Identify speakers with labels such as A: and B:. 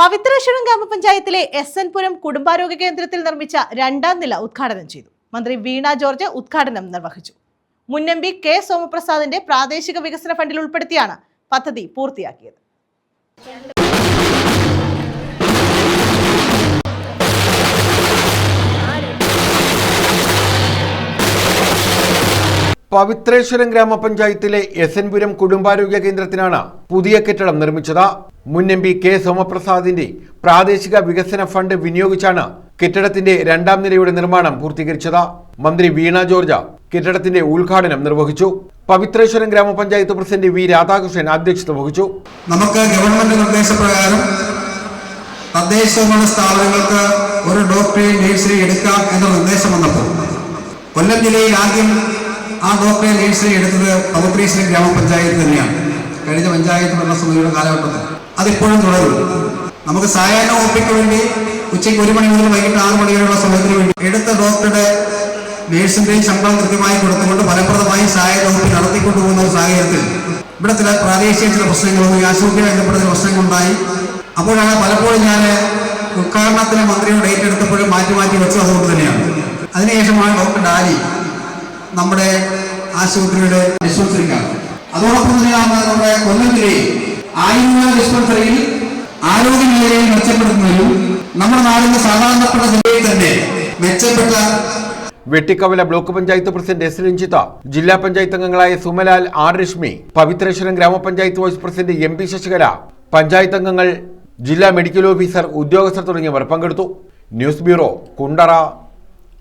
A: പവിത്രേശ്വരം ഗ്രാമപഞ്ചായത്തിലെ S N പുരം കുടുംബാരോഗ്യ കേന്ദ്രത്തിൽ നിർമ്മിച്ച രണ്ടാം നില ഉദ്ഘാടനം ചെയ്തു. മന്ത്രി വീണ ജോർജ് ഉദ്ഘാടനം നിർവഹിച്ചു. മുന്നമ്പി കെ സോമപ്രസാദിന്റെ പ്രാദേശിക വികസന ഫണ്ടിൽ ഉൾപ്പെടുത്തിയാണ് പദ്ധതി പൂർത്തിയാക്കിയത്.
B: പവിത്രേശ്വരം ഗ്രാമപഞ്ചായത്തിലെ എസ് എൻ പുരം കുടുംബാരോഗ്യ കേന്ദ്രത്തിനാണ് പുതിയ കെട്ടിടം നിർമ്മിച്ചത്. മുൻ എം പി കെ സോമപ്രസാദിന്റെ പ്രാദേശിക വികസന ഫണ്ട് വിനിയോഗിച്ചാണ് കെട്ടിടത്തിന്റെ രണ്ടാം നിലയുടെ നിർമ്മാണം പൂർത്തീകരിച്ചത്. മന്ത്രി വീണ ജോർജ് കെട്ടിടത്തിന്റെ ഉദ്ഘാടനം നിർവഹിച്ചു. പവിത്രേശ്വരം ഗ്രാമപഞ്ചായത്ത് പ്രസിഡന്റ് വി രാധാകൃഷ്ണൻ അധ്യക്ഷത വഹിച്ചു.
C: നമുക്ക് ഗവൺമെന്റ് നിർദ്ദേശപ്രകാരം തദ്ദേശഭരണ സ്ഥാപനങ്ങൾക്ക് ഒരു ഡോക്ടറെയും നേഴ്സറി എടുക്കാം എന്ന നിർദ്ദേശം വന്നപ്പോൾ കൊല്ലം ജില്ലയിൽ ആദ്യം ആ ഡോക്ടറെ നേഴ്സറി എടുത്തത് പവിത്രേശ്വരം ഗ്രാമപഞ്ചായത്ത് തന്നെയാണ്. കഴിഞ്ഞ പഞ്ചായത്ത് ഭരണസമിതിയുടെ കാലഘട്ടത്തിൽ. അതിപ്പോഴും തുടരും. നമുക്ക് സായാഹ്ന ഒപ്പിക്ക് വേണ്ടി ഉച്ചയ്ക്ക് ഒരു മണി മുതൽ വൈകിട്ട് ആറ് മണി വരെയുള്ള സമയത്തിന് വേണ്ടി എടുത്ത ഡോക്ടറുടെ നേഴ്സിന്റെയും ശമ്പളം കൃത്യമായി കൊടുത്തുകൊണ്ട് ഫലപ്രദമായി സായാഹ്ന ഒപ്പി നടത്തിക്കൊണ്ടുപോകുന്ന ഒരു സാഹചര്യത്തിൽ ഇവിടെ ചില പ്രാദേശിക ചില പ്രശ്നങ്ങളും ഈ ആശുപത്രിയുമായി ബന്ധപ്പെട്ട ചില പ്രശ്നങ്ങളുണ്ടായി. അപ്പോഴാണ് പലപ്പോഴും ഞാൻ ഉദ്ഘാടനത്തിന് മന്ത്രിയുടെ ഡേറ്റ് എടുത്തപ്പോഴും മാറ്റി മാറ്റി വെച്ചത് അതുകൊണ്ട് തന്നെയാണ്. അതിനുശേഷമാണ് ഡോക്ടർ ഡാലി നമ്മുടെ ആശുപത്രിയുടെ ഡിസ്പെൻസറിക്കാണ് അതോടൊപ്പം തന്നെയാണ് നമ്മുടെ കൊല്ലം ജില്ലയിൽ ആയുർവേദ ഡിസ്പെൻസറിയിൽ ആരോഗ്യ മെച്ചപ്പെടുത്തുന്നതിലും നമ്മുടെ നാടിന്റെ സാധാരണപ്പെട്ട ജില്ലയിൽ തന്നെ മെച്ചപ്പെട്ട
B: Vettikkavala block panchayat president S Ranjitha ജില്ലാ പഞ്ചായത്ത് അംഗങ്ങളായ സുമലാൽ ആർ രശ്മി പവിത്രേശ്വരം ഗ്രാമപഞ്ചായത്ത് vice president M P Sasikala panchayat അംഗങ്ങൾ ജില്ലാ മെഡിക്കൽ ഓഫീസർ ഉദ്യോഗസ്ഥർ തുടങ്ങിയവർ പങ്കെടുത്തു. News bureau Kundara.